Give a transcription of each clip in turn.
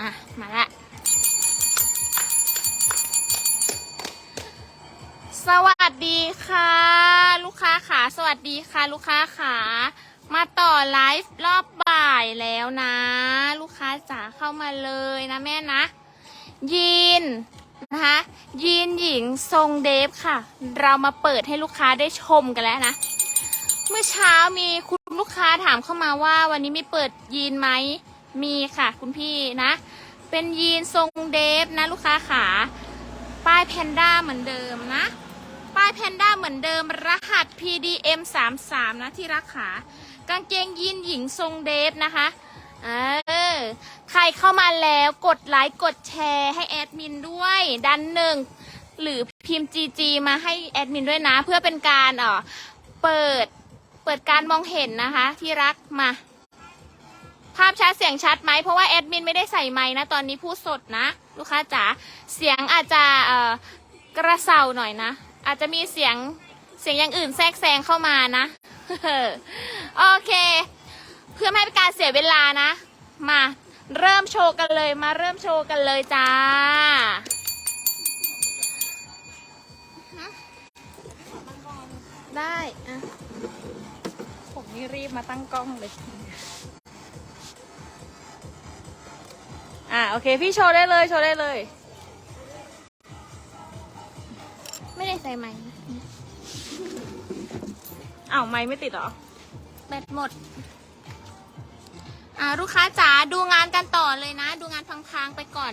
อะ มาละ สวัสดีค่ะ ลูกค้าขาสวัสดีค่ะ ลูกค้าขามาต่อไลฟ์รอบบ่ายแล้วนะ ลูกค้าจ๋าเข้ามาเลยนะแม่นะ ยีนนะคะยีนหญิงทรงเดฟค่ะ เรามาเปิดให้ลูกค้าได้ชมกันแล้วนะ เมื่อเช้ามีคุณลูกค้าถามเข้ามาว่า วันนี้มีเปิดยีนไหมมีค่ะ คุณพี่นะ เป็นยีนทรงเดฟนะลูกค้าขาป้ายแพนด้าเหมือนเดิมนะ ป้ายแพนด้าเหมือนเดิม รหัส PDM 3 3นะที่รักขากางเกงยีนหญิงทรงเดฟนะคะเออใครเข้ามาแล้วกดไลค์กดแชร์ให้แอดมินด้วย ดันหนึ่งหรือพิมพ์ GG มาให้แอดมินด้วยนะ เพื่อเป็นการเอ่อเปิดเปิดการมองเห็นนะคะ ที่รักมา ภาพชัดเสียงชัดไหมเพราะว่าแอดมินไม่ได้ใส่ไมค์นะตอนนี้พูดสดนะลูกค้าจ๋าเสียงอาจจะเอ่อกระเซาหน่อยนะ อาจจะมีเสียงเสียงอย่างอื่นแทรกแซงเข้ามานะโอเค เพื่อไม่ให้เป็นการเสียเวลานะ มาเริ่มโชว์กันเลยมาเริ่มโชว์กันเลยจ้าได้อะผมนี่รีบมาตั้งกล้องเลย อ่าโอเคพี่โชว์ได้เลยโชว์ได้เลย ไม่ได้ใส่ไมค์อ้าวไม่ไม่ติดเหรอ แบตหมด อ่าลูกค้าจ๋าดูงานกันต่อเลยนะ ดูงานพังๆไปก่อน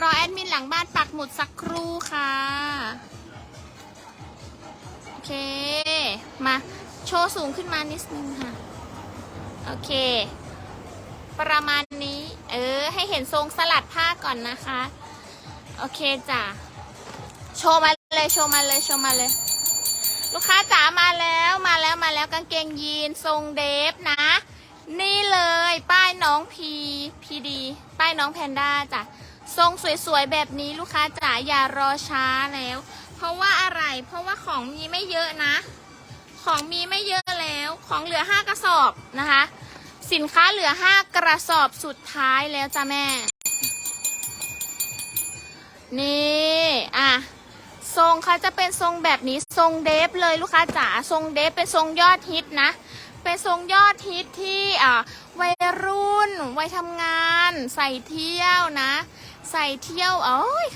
รอแอดมินหลังบ้านปักหมุดสักครู่ค่ะ โอเค มาโชว์สูงขึ้นมานิดนึงค่ะ โอเค ประมาณนี้ เออ ให้เห็นทรงสลัดผ้าก่อนนะคะ โอเคจ้ะ โชว์มาเลยโชว์มาเลยโชว์มาเลย ลูกค้าจ๋ามาแล้วมาแล้วมาแล้วกางเกงยีนทรงเดฟนะ นี่เลยป้ายน้องพีพีดี ป้ายน้องแพนด้าจ้ะทรงสวยๆแบบนี้ลูกค้าจ๋าอย่ารอช้าแล้ว เพราะว่าอะไร เพราะว่าของมีไม่เยอะนะ ของมีไม่เยอะแล้ว ของเหลือห้ากระสอบนะคะ สินค้าเหลือห้ากระสอบสุดท้ายแล้วจ้ะแม่ นี่อะทรงเขาจะเป็นทรงแบบนี้ทรงเดฟเลยลูกค้าจ๋าทรงเดฟเป็นทรงยอดฮิตนะ เป็นทรงยอดฮิตที่อ่าวัยรุ่นวัยทำงาน ใส่เที่ยวนะ ใส่เที่ยวเอ้ย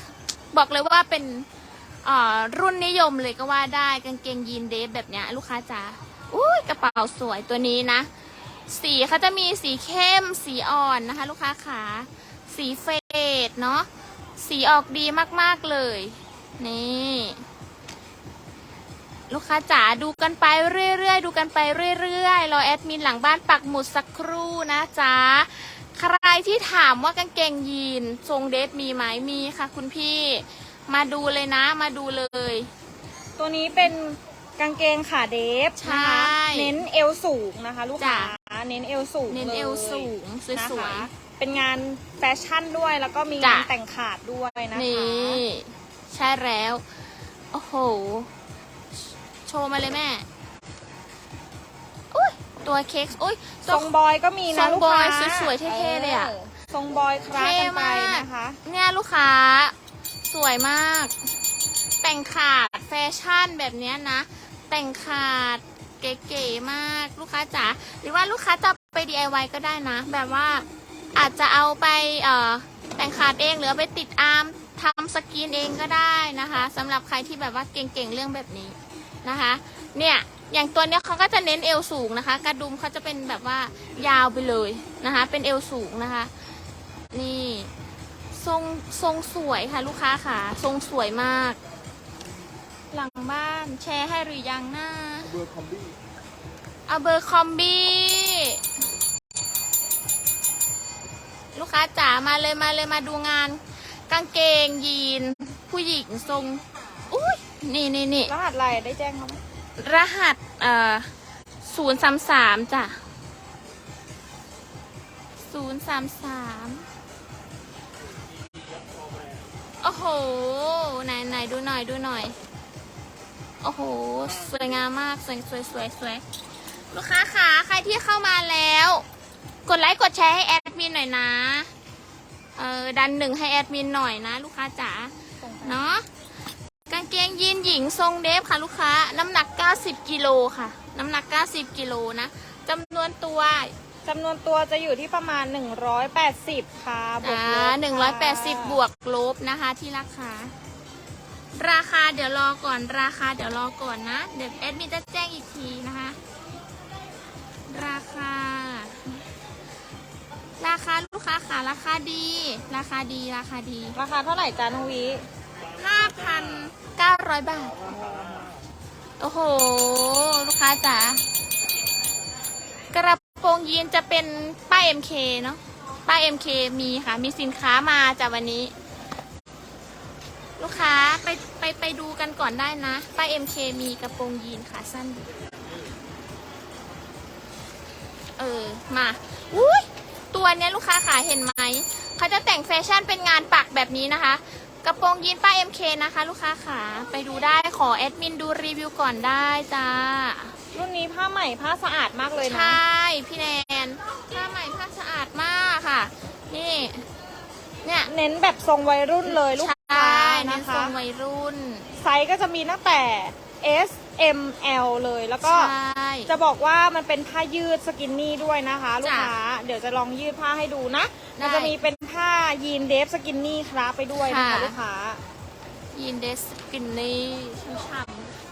บอกเลยว่าเป็นอ่ารุ่นนิยมเลยก็ว่าได้กางเกงยีนเดฟแบบเนี้ยลูกค้าจ๋าอุ้ยกระเป๋าสวยตัวนี้นะ สีเขาจะมีสีเข้ม สีอ่อนนะคะ ลูกค้าขาสีเฟดเนาะสีออกดีมากๆเลย นี่ ลูกค้าจ๋าดูกันไปเรื่อยๆ ดูกันไปเรื่อยๆ รอแอดมินหลังบ้านปักหมุดสักครู่นะจ๊ะ ใครที่ถามว่ากางเกงยีนทรงเดฟมีไหมมีค่ะ คุณพี่ มาดูเลยนะ มาดูเลย ตัวนี้เป็นกางเกงขาเดฟใช่นะคะเน้นเอวสูงนะคะ ลูกค้าจ้ะเน้นเอวสูงเน้นเอวลยสูงสนะวยคะเป็นงานแฟชั่นด้วยแล้วก็มีจ้ะ งานแต่งขาดด้วยนะๆคะนี่ ใช่แล้ว โอ้โห โชว์มาเลยแม่อุ้ยตัวเค้กอุ้ยทรงบอยก็มีทรนะงลูกบอยค้าสวยๆเท่ๆเลยอะ ทรงบอยคลาสกันไปเท่มากนะคะ เนี่ยลูกค้า สวยมาก แต่งขาดแฟชั่นแบบเนี้ยนะ แต่งขาด เก๋ๆมากลูกค้าจ๋าหรือว่าลูกค้าจะไป DIY ก็ได้นะ แบบว่าอาจจะเอาไปแต่งขาดเองหรือไปติดอาร์มทำสกรีนเองก็ได้นะคะสำหรับใครที่แบบว่าเก่งๆเรื่องแบบนี้นะคะ เนี่ยอย่างตัวเนี้ยเขาก็จะเน้นเอวสูงนะคะ กระดุมเขาจะเป็นแบบว่ายาวไปเลยนะคะ เป็นเอวสูงนะคะ นี่ทรงทรงสวยค่ะลูกค้าค่ะ ทรงสวยมาก หลังบ้านแชร์ให้หรือยังนะเบอร์คอมบี้เอาเบอร์คอมบี้ลูกค้าจ๋ามาเลยมาเลยมาดูงาน กางเกงยีน ผู้หญิงทรงอุ้ยนี่นี่นี่รหัสอะไรได้แจ้งเขาไหมรหัสเอ่อศูนย์สามสามจ้ะศูนย์สามสามโอ้โห ไหนไหนดูหน่อยดูหน่อย โอ้โห สวยงามมาก สวยสวยสวยสวยลูกค้าขาใครที่เข้ามาแล้ว กดไลค์กดแชร์ให้แอดมินหน่อยนะ เออดันหนึ่งให้แอดมินหน่อยนะ ลูกค้าจ๋า เนาะกางเกงยีนหญิงทรงเดฟค่ะลูกค้า น้ำหนัก 90กิโลค่ะ น้ำหนัก 90กิโลนะจำนวนตัวจำนวนตัวจะอยู่ที่ประมาณ 180 ค่ะบวกอ่าลบค่ะ180 บวกลบนะคะที่ราคา ราคาเดี๋ยวรอก่อน ราคาเดี๋ยวรอก่อนนะ เดี๋ยวแอดมินจะแจ้งอีกทีนะคะ ราคา ราคาลูกค้าค่ะราคาดี ราคาดีราคาดีราคาเท่าไหร่จ้าน้องวิ5,900บาท โอ้โห ลูกค้าจ๋ากระโปรงยีนจะเป็นป้าย MK เนาะป้าย MK มีค่ะ มีสินค้ามาจากวันนี้ ลูกค้าไปไปไปดูกันก่อนได้นะป้าย MK มีกระโปรงยีนขาสั้น เออ มาอุ้ยตัวเนี้ยลูกค้าขาเห็นไหม เขาจะแต่งแฟชั่นเป็นงานปักแบบนี้นะคะ กระโปรงยีนป้าย MK นะคะ ลูกค้าขาไปดูได้ขอแอดมินดูรีวิวก่อนได้จ้า รุ่นนี้ผ้าใหม่ผ้าสะอาดมากเลยใชนะ่พี่แนน ผ้าใหม่ผ้าสะอาดมากค่ะ นี่ เนี่ย เน้นแบบทรงวัยรุ่นเลยลูก ใช่ค้าเน้นะนทรคะงวัยรุ่น ไซส์ก็จะมีตั้งแต่ S M L เลยแล้วก็ใช่ จะบอกว่ามันเป็นผ้ายืดสกินนี่ด้วยนะคะ ลูกจ้ะค้า เดี๋ยวจะลองยืดผ้าให้ดูนะ ได้มันจะมีเป็นผ้ายีนเดฟสกินนี่ครับไปด้วยนะคะค่ะลูกค้า ยีนเดสกินนี่ช่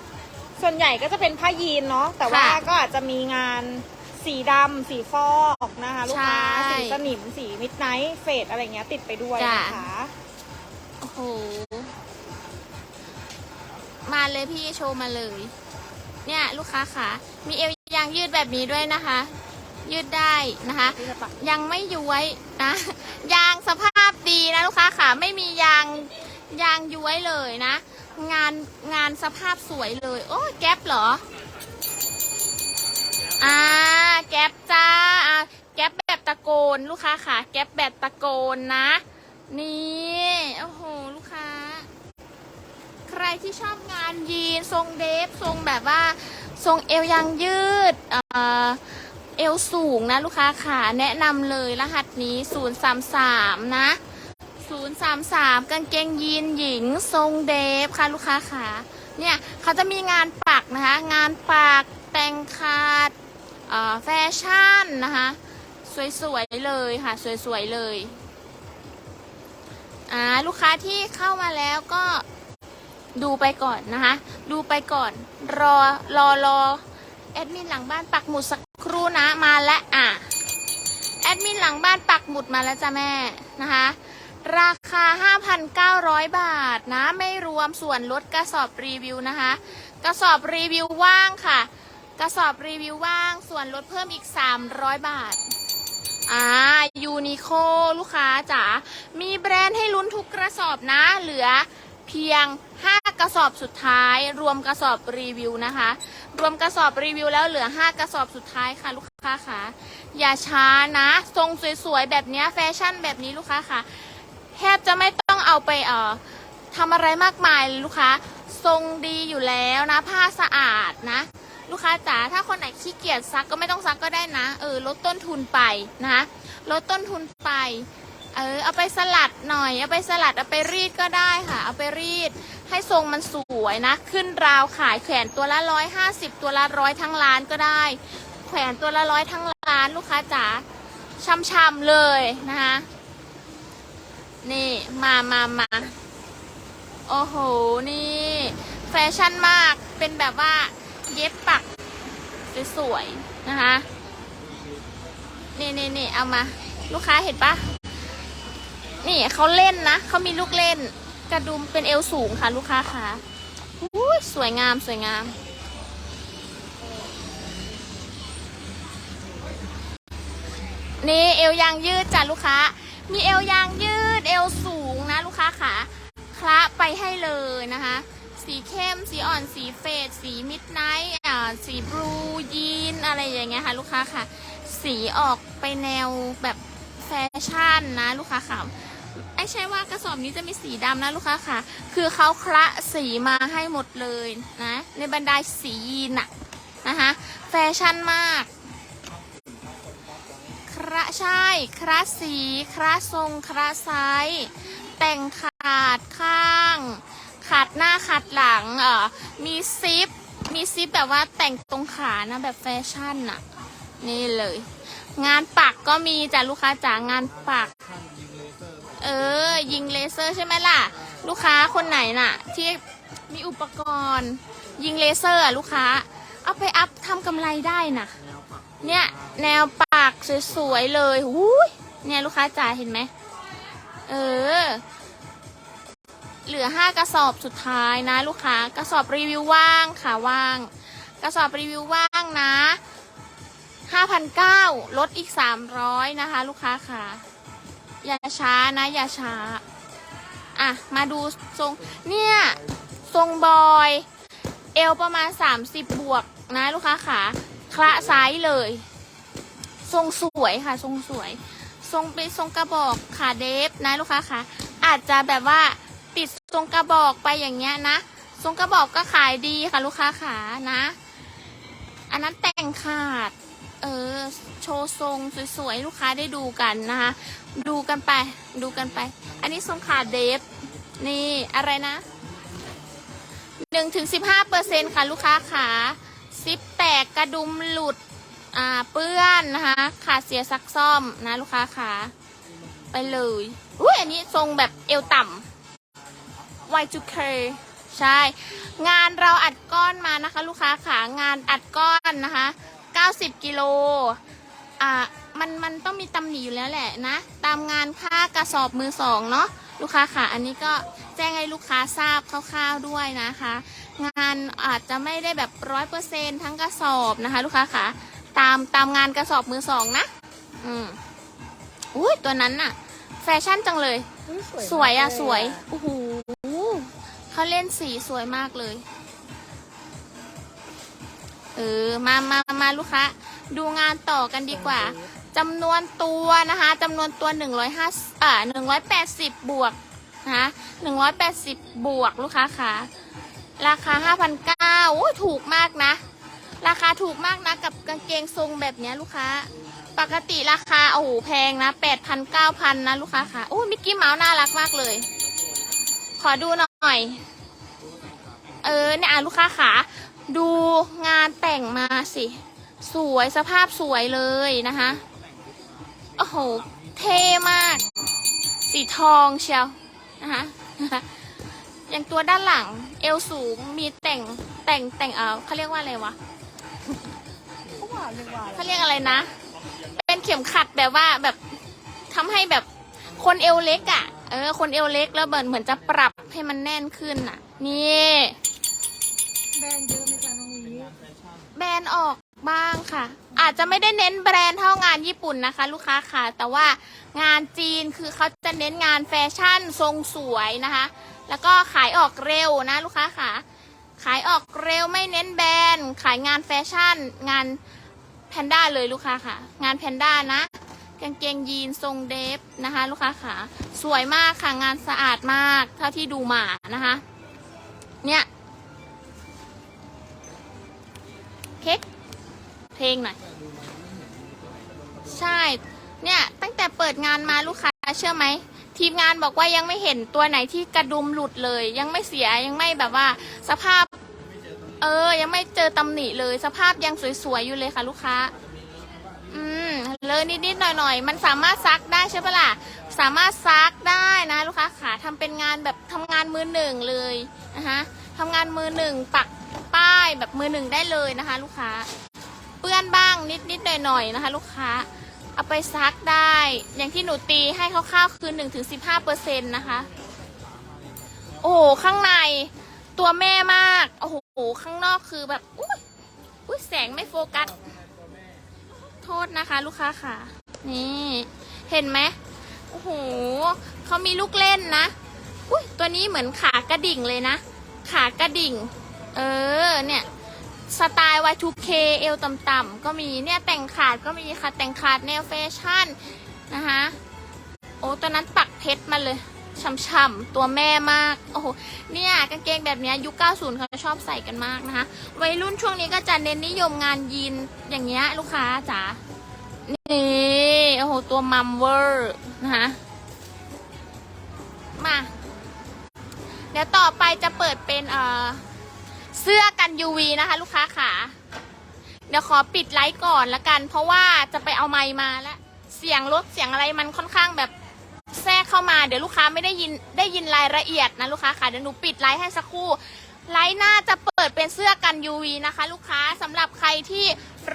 ำ ส่วนใหญ่ก็จะเป็นผ้ายีนเนาะแต่ว่าค่ะก็อาจจะมีงานสีดำสีฟอกนะคะ ลูกค้า ใช่สีสนิมสีมิดไนท์เฟดอะไรเงี้ยติดไปด้วยจ้ะ นะคะโอ้โห มาเลยพี่โชว์มาเลย เนี่ยลูกค้าขามีเอวยางยืดแบบนี้ด้วยนะคะ ยืดได้นะคะ ยังไม่ย้วยนะ ยางสภาพดีนะลูกค้าค่ะไม่มียางยางย้วยเลยนะ งานงานสภาพสวยเลย โอ้แก๊ปเหรออ่าแก๊ปจ้าอ่าแก๊ปแบบตะโกนลูกค้าค่ะแก๊ปแบบตะโกนนะ นี่โอ้โหลูกค้า ใครที่ชอบงานยีนทรงเดฟทรงแบบว่าทรงเอวยางยืดเอ่อเอวสูงนะลูกค้าขาแนะนำเลยรหัสนี้ 033 นะ 033 กางเกงยีนหญิง ทรงเดฟค่ะลูกค้าขาเนี่ยเขาจะมีงานปักนะคะ งานปักแต่งคาดแฟชั่นนะคะสวยๆเลยค่ะสวยๆเลยอ่าลูกค้าที่เข้ามาแล้วก็ ดูไปก่อนนะคะ ดูไปก่อน รอรอรอแอดมินหลังบ้านปักหมุดสักครู่นะมาแล้วอะแอดมินหลังบ้านปักหมุดมาแล้วจ้ะแม่นะคะ ราคา 5,900 บาทนะ ไม่รวมส่วนลดกระสอบรีวิวนะคะ กระสอบรีวิวว่างค่ะ กระสอบรีวิวว่าง ส่วนลดเพิ่มอีก 300 บาทอ่ายูนิโคลูกค้าจ๋ามีแบรนด์ให้ลุ้นทุกกระสอบนะ เหลือเพียง5 กระสอบสุดท้าย รวมกระสอบรีวิวนะคะ รวมกระสอบรีวิวแล้วเหลือ 5 กระสอบสุดท้ายค่ะลูกค้าค่ะอย่าช้านะ ทรงสวยๆแบบนี้แฟชั่นแบบนี้ลูกค้าค่ะแทบจะไม่ต้องเอาไปเอ่อทำอะไรมากมายลูกค้า ทรงดีอยู่แล้วนะ ผ้าสะอาดนะ ลูกค้าจ๋าถ้าคนไหนขี้เกียจซักก็ไม่ต้องซักก็ได้นะ เออลดต้นทุนไปนะลดต้นทุนไป เออเอาไปสลัดหน่อย เอาไปสลัดเอาไปรีดก็ได้ค่ะ เอาไปรีด ให้ทรงมันสวยนะ ขึ้นราวขายแขวนตัวละร้อยห้าสิบตัวละร้อยทั้งร้านก็ได้ แขวนตัวละร้อยทั้งร้านลูกค้าจ๋าช่ำๆเลยนะคะนี่มามามาโอ้โห นี่ แฟชั่นมาก เป็นแบบว่าเย็บปักสวยๆนะคะ นี่นี่นี่เอามา ลูกค้าเห็นปะ นี่เขาเล่นนะเขามีลูกเล่น กระดุมเป็นเอวสูงค่ะ ลูกค้าค่ะสวยงามสวยงาม นี่เอวยางยืดจ้ะลูกค้า มีเอวยางยืดเอวสูงนะ ลูกค้าขาคละไปให้เลยนะคะ สีเข้ม สีอ่อน สีเฟดสีมิดไนท์อ่าสีบลูยีนอะไรอย่างเงี้ยค่ะ ลูกค้าค่ะ สีออกไปแนวแบบแฟชั่นนะ ลูกค้าค่ะ ไอ้ใช่ว่ากระสอบนี้จะมีสีดำนะลูกค้าค่ะ คือเขาคละสีมาให้หมดเลยนะ ในบรรดาสียีนอะนะคะแฟชั่นมากคระใช่คระสีคระทรงคระไซส์แต่งขาดข้าง ขาดหน้าขาดหลังเออมีซิป มีซิปแบบว่าแต่งตรงขานะแบบแฟชั่นน่ะนี่เลย งานปักก็มีจ้ะลูกค้าจ๋างานปัก เออ ยิงเลเซอร์ใช่ไหมล่ะ ลูกค้าคนไหนน่ะ ที่มีอุปกรณ์ ยิงเลเซอร์ลูกค้า เอาไปอัพทำกำไรได้น่ะ เนี่ยแนวปากสวยๆเลยหูยเนี่ยลูกค้าจ๋าเห็นไหม เออ เหลือห้ากระสอบสุดท้ายนะลูกค้ากระสอบรีวิวว่างค่ะว่าง กระสอบรีวิวว่างนะ5,900ลดอีก 300 นะคะ ลูกค้าค่ะ อย่าช้านะ อย่าช้า อะ มาดูทรง เนี่ย ทรงบอย เอวประมาณ 30 บวกนะลูกค้าขาคละไซส์เลย ทรงสวยค่ะ ทรงสวย ทรงเป็นทรงกระบอกขาเดฟนะลูกค้าขาอาจจะแบบว่าติดทรงกระบอกไปอย่างเงี้ยนะ ทรงกระบอกก็ขายดีค่ะ ลูกค้าขานะ อันนั้นแต่งขาด เออ โชว์ทรงสวยๆลูกค้าได้ดูกันนะคะดูกันไปดูกันไป อันนี้ทรงขาเดฟนี่อะไรนะหนึ่งถึงสิบห้าเปอร์เซ็นค่ะลูกค้าขาซิปแตกกระดุมหลุดอ่าเปื้อนนะคะขาดเสียซักซ่อมนะลูกค้าขาไปเลยอุ้ยอันนี้ทรงแบบเอวต่ำ Y2K ใช่ งานเราอัดก้อนมานะคะ ลูกค้าขางานอัดก้อนนะคะ 90 กิโล อ่ามันมันต้องมีตำหนิอยู่แล้วแหละนะ ตามงานค่ากระสอบมือสองเนาะลูกค้าค่ะ อันนี้ก็แจ้งให้ลูกค้าทราบคร่าวๆด้วยนะคะ งานอาจจะไม่ได้แบบร้อยเปอร์เซ็นทั้งกระสอบนะคะ ลูกค้าค่ะตามตามงานกระสอบมือสองนะ อืมอุ้ยตัวนั้นน่ะ แฟชั่นจังเลย สวยอะสวยโอ้โหเขาเล่นสีสวยมากเลย เออมามามาลูกค้าดูงานต่อกันดีกว่าจำนวนตัวนะคะจำนวนตัว105อ่า180บวกนะคะ180บวกลูกค้าค่ะราคา5,900โอ้ยถูกมากนะ ราคาถูกมากนะกับกางเกงทรงแบบเนี้ยลูกค้า ปกติราคาโอ้โหแพงนะ8,000 9,000นะลูกค้าค่ะโอ้ยมิกกี้เมาส์น่ารักมากเลย ขอดูหน่อย เออเนี่ยอะลูกค้าขา ดูงานแต่งมาสิ สวยสภาพสวยเลยนะคะ โอ้โห เท่มาก สีทองเชียวนะคะอย่างตัวด้านหลังเอวสูงมีแต่งแต่งแต่งเออเขาเรียกว่าอะไรวะเขาเรียกอะไรนะ เป็นเข็มขัดแบบว่าแบบทำให้แบบคนเอวเล็กอะ่ะ เออ คนเอวเล็กแล้วเหมือนเหมือนจะปรับให้มันแน่นขึ้นอะ นี่แบรนด์ รนด์ออกบ้างค่ะ อาจจะไม่ได้เน้นแบรนด์เท่างานญี่ปุ่นนะคะ ลูกค้าค่ะ แต่ว่างานจีนคือเขาจะเน้นงานแฟชั่นทรงสวยนะคะ แล้วก็ขายออกเร็วนะลูกค้าค่ะ ขายออกเร็วไม่เน้นแบรนด์ ขายงานแฟชั่น งานแพนด้าเลยลูกค้าค่ะ งานแพนด้านะกางเกงยีนทรงเดฟนะคะ ลูกค้าค่ะ สวยมากค่ะงานสะอาดมาก เท่าที่ดูมานะคะ เนี่ย เค้กเพลงหน่อย ใช่ เนี่ย ตั้งแต่เปิดงานมาลูกค้าเชื่อไหม ทีมงานบอกว่ายังไม่เห็นตัวไหนที่กระดุมหลุดเลย ยังไม่เสียยังไม่แบบว่า สภาพ เออ ยังไม่เจอตำหนิเลย สภาพยังสวยๆอยู่เลยค่ะ ลูกค้า อืมเลยนิดๆหน่อยๆ มันสามารถซักได้ใช่ปะล่ะ สามารถซักได้นะ ลูกค้าขาทำเป็นงานแบบทำงานมือหนึ่งเลยนะคะทำงานมือหนึ่งปัก ป้ายแบบมือหนึ่งได้เลยนะคะ ลูกค้า เปื้อนบ้างนิดๆหน่อยๆนะคะ ลูกค้า เอาไปซักได้ อย่างที่หนูตีให้คร่าวๆคือ1-15เปอร์เซ็นต์นะคะ โอ้โหข้างในตัวแม่มาก โอ้โหข้างนอกคือแบบอุ้ยอุ้ยแสงไม่โฟกัส โทษนะคะ ลูกค้าค่ะ นี่ เห็นไหมโอ้โหเขามีลูกเล่นนะอุ้ยตัวนี้เหมือนขากระดิ่งเลยนะ ขากระดิ่ง เออเนี่ยสไตล์ Y2K เอวต่ำๆก็มีเนี่ยแต่งขาดก็มีค่ะแต่งขาดแนวแฟชั่นนะคะโอ้ตัวนั้นปักเพชรมาเลยช่ำๆตัวแม่มากโอ้โหเนี่ยกางเกงแบบนี้ยุค 90เขาชอบใส่กันมากนะคะวัยรุ่นช่วงนี้ก็จะเน้นนิยมงานยีนอย่างเงี้ยลูกค้าจ๋านี่โอ้โหตัวมัมเวอร์นะคะมาเดี๋ยวต่อไปจะเปิดเป็นเอ่อ เสื้อกัน UV นะคะ ลูกค้าขาเดี๋ยวขอปิดไลฟ์ก่อนละกัน เพราะว่าจะไปเอาไมค์มาแล้วเสียงรถเสียงอะไรมันค่อนข้างแบบแทรกเข้ามาเดี๋ยวลูกค้าไม่ได้ยินได้ยินรายละเอียดนะลูกค้าค่ะเดี๋ยวหนูปิดไลฟ์ให้สักครู่ไลฟ์หน้าจะเปิดเป็นเสื้อกัน UV นะคะ ลูกค้าสำหรับใครที่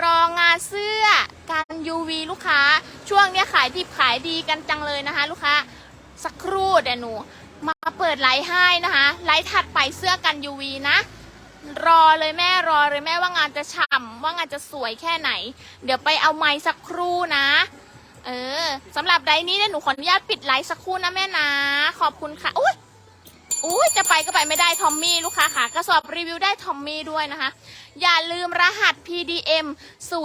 รองานเสื้อกัน UV ลูกค้า ช่วงเนี้ยขายดิบขายดีกันจังเลยนะคะ ลูกค้าสักครู่เดี๋ยวหนู มาเปิดไลฟ์ให้นะคะ ไลฟ์ถัดไปเสื้อกัน UV นะ รอเลยแม่รอเลยแม่ว่างานจะฉ่ำว่างานจะสวยแค่ไหน เดี๋ยวไปเอาไม้สักครู่นะ เออสำหรับไดนี้เนี่ยหนูขออนุญาตปิดไลฟ์สักครู่นะแม่นะ ขอบคุณค่ะอุ้ยอุ้ยจะไปก็ไปไม่ได้ทอมมี่ลูกค้าค่ะกระสอบรีวิวได้ทอมมี่ด้วยนะคะ อย่าลืมรหัส PDM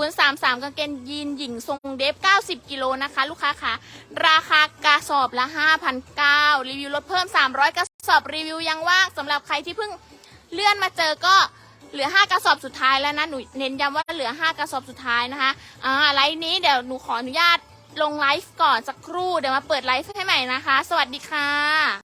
033กางเกงยีนหญิงทรงเดฟ 90 กิโลนะคะ ลูกค้าค่ะ ราคากระสอบละ 5,900รีวิวลดเพิ่ม 300 กระสอบรีวิวยังว่างสำหรับใครที่เพิ่ง เลื่อนมาเจอก็เหลือ 5 กระสอบสุดท้ายแล้วนะหนูเน้นย้ำว่าเหลือ 5 กระสอบสุดท้ายนะคะอ่าไลฟ์นี้เดี๋ยวหนูขออนุญาตลงไลฟ์ก่อนสักครู่เดี๋ยวมาเปิดไลฟ์ให้ใหม่นะคะ สวัสดีค่ะ